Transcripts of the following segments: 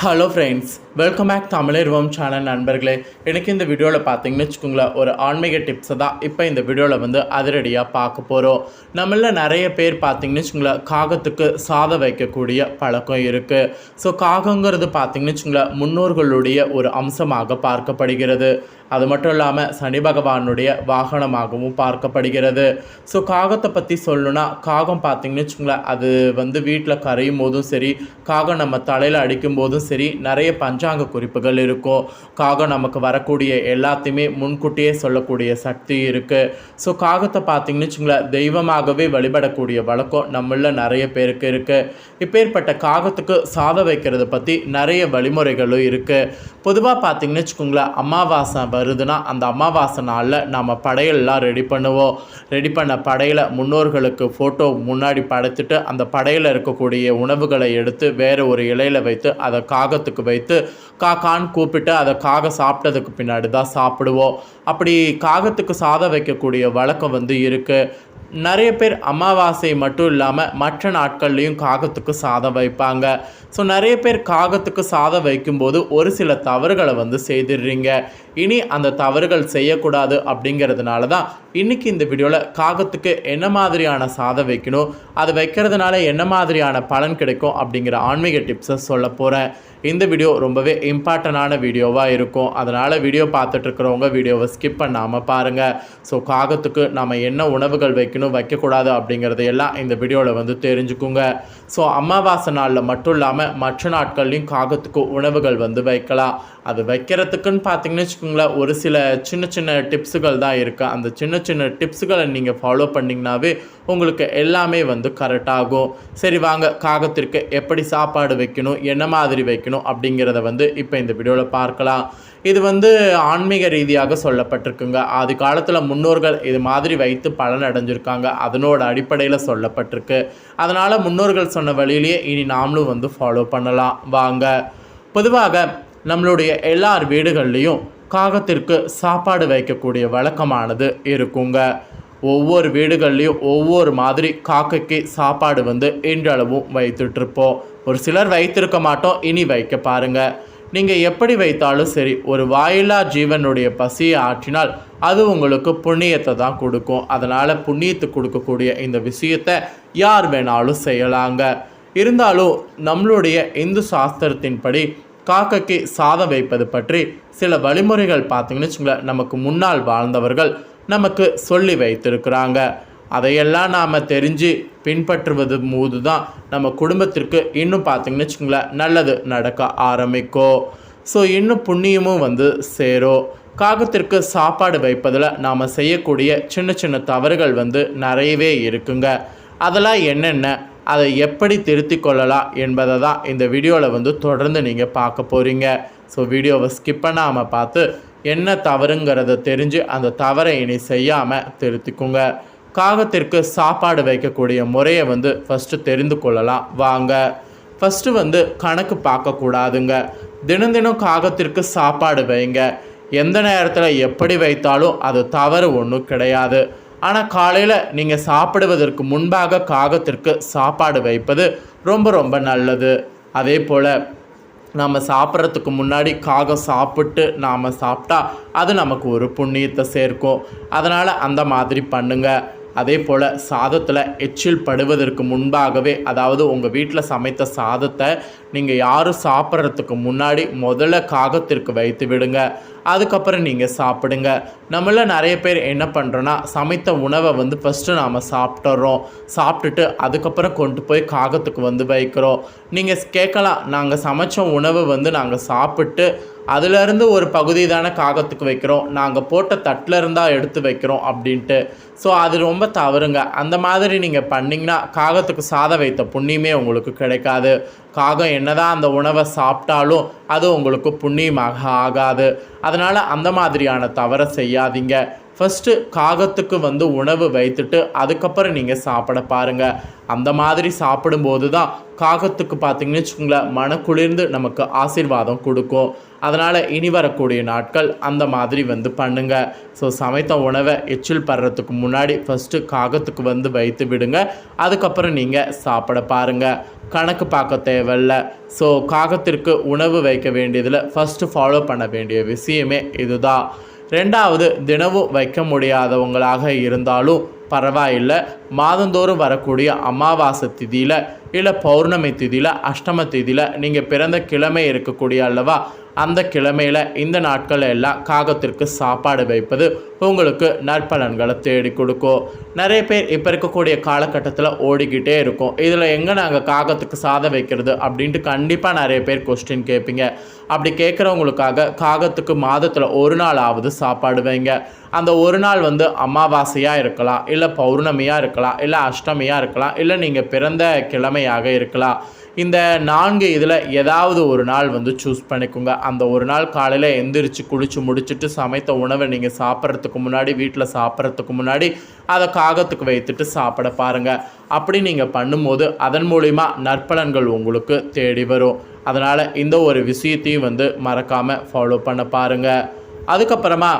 Hello friends welcome back தமிழர்வம் channel நண்பர்களே. எனக்கு இந்த வீடியோவில் பார்த்தீங்கன்னு வச்சுக்கோங்களேன் ஒரு ஆன்மீக டிப்ஸை தான் இப்போ இந்த வீடியோவில் வந்து அதிரடியாக பார்க்க போகிறோம் நம்மள நிறைய பேர் பார்த்தீங்கன்னு வச்சுக்கோங்களேன் காகத்துக்கு சாதம் வைக்கக்கூடிய பழக்கம் இருக்குது ஸோ காகங்கிறது பார்த்தீங்கன்னு வச்சுக்கோங்களேன் முன்னோர்களுடைய ஒரு அம்சமாக பார்க்கப்படுகிறது. அது மட்டும் இல்லாமல் சனி பகவானுடைய வாகனமாகவும் பார்க்கப்படுகிறது. ஸோ காகத்தை பற்றி சொல்லணும்னா காகம் பார்த்தீங்கன்னு வச்சுக்கோங்களேன் அது வந்து வீட்டில் கரையும் போதும் சரி காகம் நம்ம தலையில் அடிக்கும் போதும் சரி நிறைய பஞ்சாங்க குறிப்புகள் இருக்கும். காகம் நமக்கு வரக்கூடிய எல்லாத்தையுமே முன்கூட்டியே சொல்லக்கூடிய சக்தி இருக்குது ஸோ காகத்தை பார்த்தீங்கன்னு வச்சுங்களேன் தெய்வமாகவே வழிபடக்கூடிய வழக்கம் நம்மள நிறைய பேருக்கு இருக்குது இப்பேற்பட்ட காகத்துக்கு சாதம் வைக்கிறத பற்றி நிறைய வழிமுறைகளும் இருக்குது பொதுவாக பார்த்தீங்கன்னு வச்சுக்கோங்களேன் அமாவாசை வருதுன்னா அந்த அமாவாசை நாளில் நம்ம படையெல்லாம் ரெடி பண்ணுவோம். ரெடி பண்ண படையில் முன்னோர்களுக்கு ஃபோட்டோ முன்னாடி படைத்துட்டு அந்த படையில் இருக்கக்கூடிய உணவுகளை எடுத்து வேறு ஒரு இலையில் வைத்து அதை காகத்துக்கு வைத்து காக்கான்னு கூப்பிட்டு அதை காக சாப்பிட்டதுக்கு பின்னாடி தான் சாப்பிடுவோம். அப்படி காகத்துக்கு சாதம் வைக்கக்கூடிய வழக்கம் வந்து இருக்குது நிறைய பேர் அமாவாசை மட்டும் இல்லாமல் மற்ற நாட்கள்லேயும் காகத்துக்கு சாதம் வைப்பாங்க. ஸோ நிறைய பேர் காகத்துக்கு சாதம் வைக்கும்போது ஒரு சில தவறுகளை வந்து செய்திடுறீங்க. இனி அந்த தவறுகள் செய்யக்கூடாது அப்படிங்கிறதுனால தான் இன்றைக்கி இந்த வீடியோவில் காகத்துக்கு என்ன மாதிரியான சாதம் வைக்கணும் அது வைக்கிறதுனால என்ன மாதிரியான பலன் கிடைக்கும் அப்படிங்கிற ஆன்மீக டிப்ஸை சொல்ல போகிறேன் இந்த வீடியோ ரொம்பவே இம்பார்ட்டண்டான வீடியோவாக இருக்கும். அதனால் வீடியோ பார்த்துட்ருக்கிறவங்க வீடியோவை ஸ்கிப் பண்ணாமல் பாருங்கள் ஸோ காகத்துக்கு நம்ம என்ன உணவுகள் வைக்கணும் வைக்கக்கூடாது அப்படிங்கிறது எல்லாம் இந்த வீடியோவில் வந்து தெரிஞ்சுக்குங்க. ஸோ அமாவாசை நாளில் மட்டும் இல்லாமல் மற்ற நாட்கள்லையும் காகத்துக்கு உணவுகள் வந்து வைக்கலாம். அது வைக்கிறதுக்குன்னு பார்த்தீங்கன்னு வச்சுக்கோங்களேன் ஒரு சில சின்ன சின்ன டிப்ஸுகள் தான் இருக்குது அந்த சின்ன சின்ன டிப்ஸுகளை நீங்கள் ஃபாலோ பண்ணிங்கனாவே உங்களுக்கு எல்லாமே வந்து கரெக்டாகும் சரி வாங்க காகத்திற்கு எப்படி சாப்பாடு வைக்கணும் என்ன மாதிரி வைக்கணும் அப்படிங்கிறத வந்து இப்போ இந்த வீடியோவில் பார்க்கலாம். இது வந்து ஆன்மீக ரீதியாக சொல்லப்பட்டிருக்குங்க. ஆதி காலத்தில் முன்னோர்கள் இது மாதிரி வைத்து பலன் அடைஞ்சிருக்காங்க. அதனோட அடிப்படையில் சொல்லப்பட்டிருக்கு. அதனால் முன்னோர்கள் சொன்ன வழியிலேயே இனி நாமளும் வந்து ஃபாலோ பண்ணலாம். வாங்க. பொதுவாக நம்மளுடைய எல்லார் வீடுகள்லேயும் காகத்திற்கு சாப்பாடு வைக்கக்கூடிய வழக்கமானது இருக்குங்க. ஒவ்வொரு வீடுகள்லேயும் ஒவ்வொரு மாதிரி காக்கைக்கு சாப்பாடு வந்து இன்றளவும் வைத்துட்ருப்போம் ஒரு சிலர் வைத்திருக்க மாட்டோம் இனி வைக்க பாருங்கள் நீங்கள் எப்படி வைத்தாலும் சரி ஒரு வாயிலா ஜீவனுடைய பசியை ஆற்றினால் அது உங்களுக்கு புண்ணியத்தை தான் கொடுக்கும். அதனால் புண்ணியத்தை கொடுக்கக்கூடிய இந்த விஷயத்தை யார் வேணாலும் செய்யலாங்க. இருந்தாலும் நம்மளுடைய இந்து சாஸ்திரத்தின்படி காக்கைக்கு சாதம் வைப்பது பற்றி சில வழிமுறைகள் பார்த்தீங்கன்னு வச்சுங்களேன் நமக்கு முன்னால் வாழ்ந்தவர்கள் நமக்கு சொல்லி வைத்திருக்கிறாங்க. அதையெல்லாம் நாம் தெரிஞ்சு பின்பற்றுவது போது தான் நம்ம குடும்பத்திற்கு இன்னும் பார்த்தீங்கன்னு வச்சுங்களேன் நல்லது நடக்க ஆரம்பிக்கும் ஸோ இன்னும் புண்ணியமும் வந்து சேரும் காகத்திற்கு சாப்பாடு வைப்பதில் நாம் செய்யக்கூடிய சின்ன சின்ன தவறுகள் வந்து நிறையவே இருக்குங்க. அதெல்லாம் என்னென்ன? அதை எப்படி திருத்தி கொள்ளலாம் என்பதை தான் இந்த வீடியோவில் வந்து தொடர்ந்து நீங்கள் பார்க்க போகிறீங்க ஸோ வீடியோவை ஸ்கிப் பண்ணாமல் பார்த்து என்ன தவறுங்கிறத தெரிஞ்சு அந்த தவறை இனி செய்யாமல் திருத்திக்குங்க. காகத்திற்கு சாப்பாடு வைக்கக்கூடிய முறையை வந்து ஃபஸ்ட்டு தெரிந்து கொள்ளலாம். வாங்க. ஃபஸ்ட்டு வந்து கணக்கு பார்க்கக்கூடாதுங்க தினம் தினம் காகத்திற்கு சாப்பாடு வைங்க. எந்த நேரத்தில் எப்படி வைத்தாலும் அது தவறு ஒன்றும் கிடையாது. ஆனால் காலையில் நீங்கள் சாப்பிடுவதற்கு முன்பாக காகத்திற்கு சாப்பாடு வைப்பது ரொம்ப ரொம்ப நல்லது. அதே போல் நம்ம சாப்பிட்றதுக்கு முன்னாடி காகம் சாப்பிட்டு நாம் சாப்பிட்டா அது நமக்கு ஒரு புண்ணியத்தை சேர்க்கும். அதனால் அந்த மாதிரி பண்ணுங்கள் அதே போல் சாதத்தில் எச்சில் படுவதற்கு முன்பாகவே அதாவது உங்கள் வீட்டில் சமைத்த சாதத்தை நீங்கள் யாரும் சாப்பிட்றதுக்கு முன்னாடி முதல்ல காகத்திற்கு வைத்து விடுங்க. அதுக்கப்புறம் நீங்கள் சாப்பிடுங்க. நம்மள நிறைய பேர் என்ன பண்ணுறோன்னா சமைத்த உணவை வந்து ஃபஸ்ட்டு நாம் சாப்பிட்றோம் சாப்பிட்டுட்டு அதுக்கப்புறம் கொண்டு போய் காகத்துக்கு வந்து வைக்கிறோம். நீங்கள் கேட்கலாம் நாங்கள் சமைச்ச உணவு வந்து நாங்கள் சாப்பிட்டு அதுலேருந்து ஒரு பகுதி தானே காகத்துக்கு வைக்கிறோம். நாங்கள் போட்ட தட்டில் இருந்தால் எடுத்து வைக்கிறோம் அப்படின்ட்டு. ஸோ அது ரொம்ப தவறுங்க. அந்த மாதிரி நீங்கள் பண்ணிங்கன்னா காகத்துக்கு சாதம் வைத்த புண்ணியமே உங்களுக்கு கிடைக்காது. காகம் என்னதான் அந்த உணவை சாப்பிட்டாலும் அது உங்களுக்கு புண்ணியமாக ஆகாது. அதனால் அந்த மாதிரியான தவறை செய்யாதீங்க. ஃபஸ்ட்டு காகத்துக்கு வந்து உணவு வைத்துட்டு அதுக்கப்புறம் நீங்கள் சாப்பிட பாருங்கள் அந்த மாதிரி சாப்பிடும்போது தான் காகத்துக்கு பார்த்தீங்கன்னு வச்சுக்கோங்களேன் மனக்குளிர்ந்து நமக்கு ஆசீர்வாதம் கொடுக்கும். அதனால் இனி வரக்கூடிய நாட்கள் அந்த மாதிரி வந்து பண்ணுங்க. ஸோ சமைத்த உணவை எச்சில் படுறதுக்கு முன்னாடி ஃபஸ்ட்டு காகத்துக்கு வந்து வைத்து விடுங்க. அதுக்கப்புறம் நீங்கள் சாப்பிட பாருங்கள் கணக்கு பார்க்க தேவையில்ல. ஸோ காகத்திற்கு உணவு வைக்க வேண்டியதில் ஃபஸ்ட்டு ஃபாலோ பண்ண வேண்டிய விஷயமே இதுதான். ரெண்டாவது தினமும் வைக்க முடியாதவங்களாக இருந்தாலும் பரவாயில்லை. மாதந்தோறும் வரக்கூடிய அமாவாசை திதியில் இல்லை பௌர்ணமி திதியில் அஷ்டம திதியில் நீங்கள் பிறந்த கிழமை இருக்கக்கூடிய அல்லவா அந்த கிழமையில் இந்த நாட்கள் எல்லாம் காகத்திற்கு சாப்பாடு வைப்பது உங்களுக்கு நற்பலன்களை தேடி கொடுக்கும். நிறைய பேர் இப்போ இருக்கக்கூடிய காலகட்டத்தில் ஓடிக்கிட்டே இருக்கும். இதில் எங்கே நாங்கள் காகத்துக்கு சாதம் வைக்கிறது அப்படின்ட்டு கண்டிப்பாக நிறைய பேர் கொஸ்டின் கேட்பீங்க. அப்படி கேட்குறவங்களுக்காக காகத்துக்கு மாதத்தில் ஒரு நாளாவது சாப்பாடு வைங்க. அந்த ஒரு நாள் வந்து அமாவாசையாக இருக்கலாம் இல்லை பௌர்ணமியாக இருக்கலாம் இல்லை அஷ்டமியாக இருக்கலாம் இல்லை நீங்கள் பிறந்த கிழமையாக இருக்கலாம். இந்த நான்கு இதில் ஏதாவது ஒரு நாள் வந்து சூஸ் பண்ணிக்கோங்க. அந்த ஒரு நாள் காலையில் எந்திரிச்சு குளித்து முடிச்சுட்டு சமைத்த உணவை நீங்கள் சாப்பிட்றதுக்கு முன்னாடி வீட்டில் சாப்பிட்றதுக்கு முன்னாடி அதை காகத்துக்கு வைத்துட்டு சாப்பிட பாருங்கள் அப்படி நீங்கள் பண்ணும்போது அதன் மூலிமா நற்பலன்கள் உங்களுக்கு தேடி வரும். அதனால் இந்த ஒரு விஷயத்தையும் வந்து மறக்காமல் ஃபாலோ பண்ண பாருங்கள் அதுக்கப்புறமா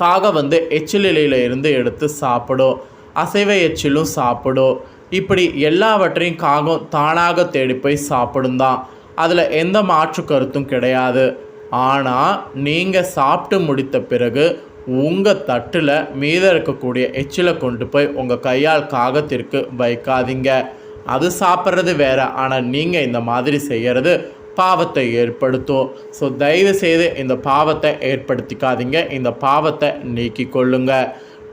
காகம் வந்து எச்சில் இருந்து எடுத்து சாப்பிடும் அசைவ எச்சிலும் சாப்பிடும் இப்படி எல்லாவற்றையும் காகம் தானாக தேடி போய் சாப்பிடும் தான் அதில் எந்த மாற்று கருத்தும் கிடையாது. ஆனால் நீங்கள் சாப்பிட்டு முடித்த பிறகு உங்கள் தட்டில் மீதம் இருக்கக்கூடிய எச்சிலை கொண்டு போய் உங்கள் கையால் காகத்திற்கு வைக்காதீங்க. அது சாப்பிட்றது வேற ஆனால் நீங்கள் இந்த மாதிரி செய்கிறது பாவத்தை ஏற்படுத்தும். ஸோ தயவு செய்து இந்த பாவத்தை ஏற்படுத்திக்காதீங்க. இந்த பாவத்தை நீக்கி கொள்ளுங்க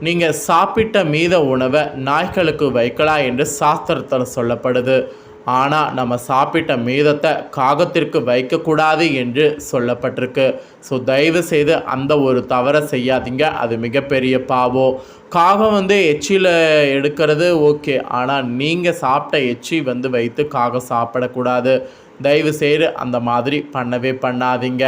நீங்கள் சாப்பிட்ட மீத உணவை நாய்களுக்கு வைக்கலாம் என்று சாஸ்திரத்தில் சொல்லப்படுது. ஆனால் நம்ம சாப்பிட்ட மீதத்தை காகத்திற்கு வைக்கக்கூடாது என்று சொல்லப்பட்டிருக்கு. ஸோ தயவு செய்து அந்த ஒரு தவறை செய்யாதீங்க. அது மிகப்பெரிய பாவம் காகம் வந்து எச்சியில் எடுக்கிறது ஓகே. ஆனால் நீங்கள் சாப்பிட்ட எச்சி வந்து வைத்து காகம் சாப்பிடக்கூடாது. தயவு செய்து அந்த மாதிரி பண்ணவே பண்ணாதீங்க.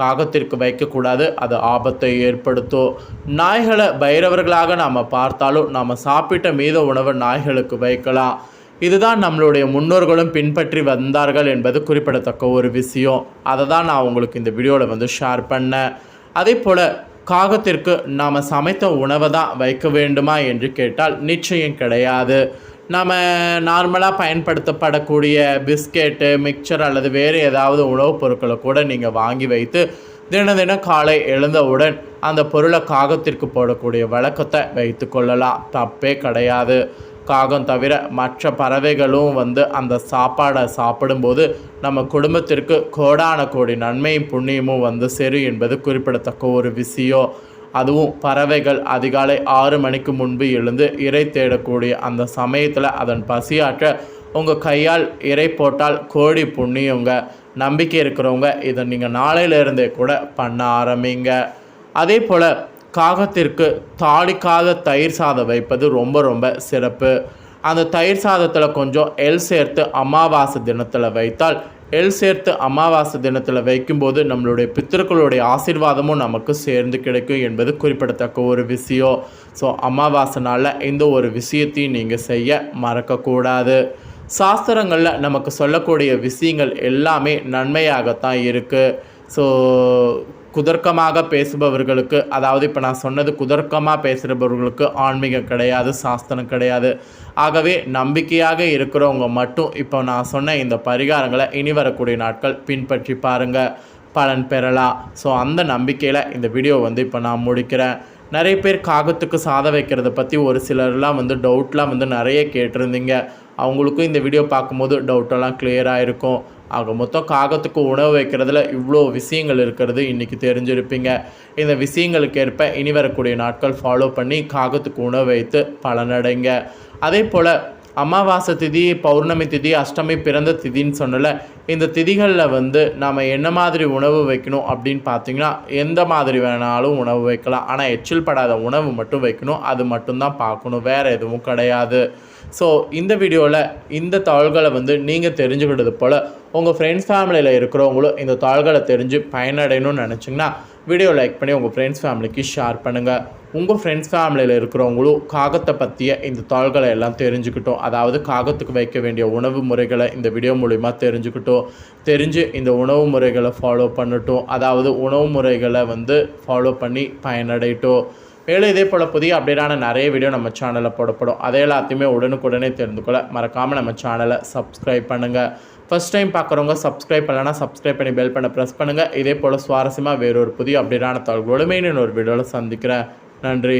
காகத்திற்கு வைக்கக்கூடாது. அது ஆபத்தை ஏற்படுத்தும் நாய்களை பைரவர்களாக நாம் பார்த்தாலும் நாம் சாப்பிட்ட மீத உணவை நாய்களுக்கு வைக்கலாம். இதுதான் நம்மளுடைய முன்னோர்களும் பின்பற்றி வந்தார்கள் என்பது குறிப்பிடத்தக்க ஒரு விஷயம். அதை தான் நான் உங்களுக்கு இந்த வீடியோவில் வந்து ஷேர் பண்ணேன். அதே போல் காகத்திற்கு நாம் சமைத்த உணவை தான் வைக்க வேண்டுமா என்று கேட்டால் நிச்சயம் கிடையாது. நம்ம நார்மலாக பயன்படுத்தப்படக்கூடிய பிஸ்கெட்டு மிக்சர் அல்லது வேறு ஏதாவது உணவுப் பொருட்களை கூட நீங்கள் வாங்கி வைத்து தின தினம் காலை எழுந்தவுடன் அந்த பொருளை காகத்திற்கு போடக்கூடிய வழக்கத்தை வைத்து கொள்ளலாம். தப்பே கிடையாது. காகம் தவிர மற்ற பறவைகளும் வந்து அந்த சாப்பாடை சாப்பிடும்போது நம்ம குடும்பத்திற்கு கோடான கோடி நன்மையும் புண்ணியமும் வந்து சேரும் என்பது குறிப்பிடத்தக்க ஒரு விஷயம். அதுவும் பறவைகள் அதிகாலை ஆறு மணிக்கு முன்பு எழுந்து இறை தேடக்கூடிய அந்த சமயத்தில் அதன் பசியாற்ற உங்கள் கையால் இறை போட்டால் கோடி புண்ணியங்க நம்பிக்கை இருக்கிறவங்க இதை நீங்கள் நாளையிலிருந்தே கூட பண்ண ஆரம்பிங்க. அதே போல் காகத்திற்கு தாளிக்காத தயிர் சாதம் வைப்பது ரொம்ப ரொம்ப சிறப்பு. அந்த தயிர் சாதத்தில் கொஞ்சம் எல் சேர்த்து அமாவாசை தினத்தில் வைத்தால் எல் சேர்த்து அமாவாசை தினத்தில் வைக்கும்போது நம்மளுடைய பித்திருக்களுடைய ஆசீர்வாதமும் நமக்கு சேர்ந்து கிடைக்கும் என்பது குறிப்பிடத்தக்க ஒரு விஷயம். ஸோ அமாவாசை நாளில் இந்த ஒரு விஷயத்தையும் நீங்கள் செய்ய மறக்கக்கூடாது. சாஸ்திரங்களில் நமக்கு சொல்லக்கூடிய விஷயங்கள் எல்லாமே நன்மையாகத்தான் இருக்குது ஸோ குதர்க்கமாக பேசுபவர்களுக்கு அதாவது இப்போ நான் சொன்னது குதர்க்கமாக பேசுகிறவர்களுக்கு ஆன்மீகம் கிடையாது சாஸ்திரம் கிடையாது. ஆகவே நம்பிக்கையாக இருக்கிறவங்க மட்டும் இப்போ நான் சொன்ன இந்த பரிகாரங்களை இனி வரக்கூடிய நாட்கள் பின்பற்றி பாருங்கள் பலன் பெறலாம் ஸோ அந்த நம்பிக்கையில் இந்த வீடியோ வந்து இப்போ நான் முடிக்கிறேன். நிறைய பேர் காகத்துக்கு சாதம் வைக்கிறத பற்றி ஒரு சிலர்லாம் வந்து டவுட்லாம் வந்து நிறைய கேட்டிருந்தீங்க. அவங்களுக்கும் இந்த வீடியோ பார்க்கும்போது டவுட்டெல்லாம் கிளியராக இருக்கும் ஆக மொத்தம் காகத்துக்கு உணவு வைக்கிறதுல இவ்வளோ விஷயங்கள் இருக்கிறது. இன்றைக்கி தெரிஞ்சிருப்பீங்க. இந்த விஷயங்களுக்கு ஏற்ப இனி வரக்கூடிய நாட்கள் ஃபாலோ பண்ணி காகத்துக்கு உணவு வைத்து பலனடைங்க. அதே போல் அமாவாசை திதி பௌர்ணமி திதி அஷ்டமி பிறந்த திதின்னு சொன்னல. இந்த திதிகளில் வந்து நாம் என்ன மாதிரி உணவு வைக்கணும் அப்படின்னு பார்த்தீங்கன்னா எந்த மாதிரி வேணாலும் உணவு வைக்கலாம். ஆனால் எச்சில் படாத உணவு மட்டும் வைக்கணும். அது மட்டும்தான் பார்க்கணும் வேறு எதுவும் கிடையாது. ஸோ இந்த வீடியோவில் இந்த தாள்களை வந்து நீங்கள் தெரிஞ்சுக்கிட்டது போல் உங்கள் ஃப்ரெண்ட்ஸ் ஃபேமிலியில் இருக்கிறவங்களும் இந்த தாள்களை தெரிஞ்சு பயனடையணும்னு நினச்சிங்கன்னா வீடியோ லைக் பண்ணி உங்கள் ஃப்ரெண்ட்ஸ் ஃபேமிலிக்கு ஷேர் பண்ணுங்கள் உங்கள் ஃப்ரெண்ட்ஸ் ஃபேமிலியில் இருக்கிறவங்களும் காகத்தை பற்றிய இந்த தாள்களை எல்லாம் தெரிஞ்சுக்கிட்டோம். அதாவது காகத்துக்கு வைக்க வேண்டிய உணவு முறைகளை இந்த வீடியோ மூலிமா தெரிஞ்சுக்கிட்டோம். தெரிஞ்சு இந்த உணவு முறைகளை ஃபாலோ பண்ணட்டும். அதாவது உணவு முறைகளை வந்து ஃபாலோ பண்ணி பயனடையட்டும். மேலும் இதே போல் புதிய அப்டேட்டான நிறைய வீடியோ நம்ம சேனலில் போடப்படும். அதை எல்லாத்தையுமே உடனுக்குடனே தெரிந்து கொள்ள மறக்காமல் நம்ம சேனலை சப்ஸ்கிரைப் பண்ணுங்கள் ஃபஸ்ட் டைம் பார்க்குறவங்க சப்ஸ்கிரைப் பண்ணலன்னா சப்ஸ்கிரைப் பண்ணி பெல் பண்ண ப்ரெஸ் பண்ணுங்கள் இதே போல் சுவாரஸ்யமாக வேறொரு புதிய அப்டேட்டான தகவலோடு மெயின் ஒரு வீடியோவில் சந்திக்கிறேன். நன்றி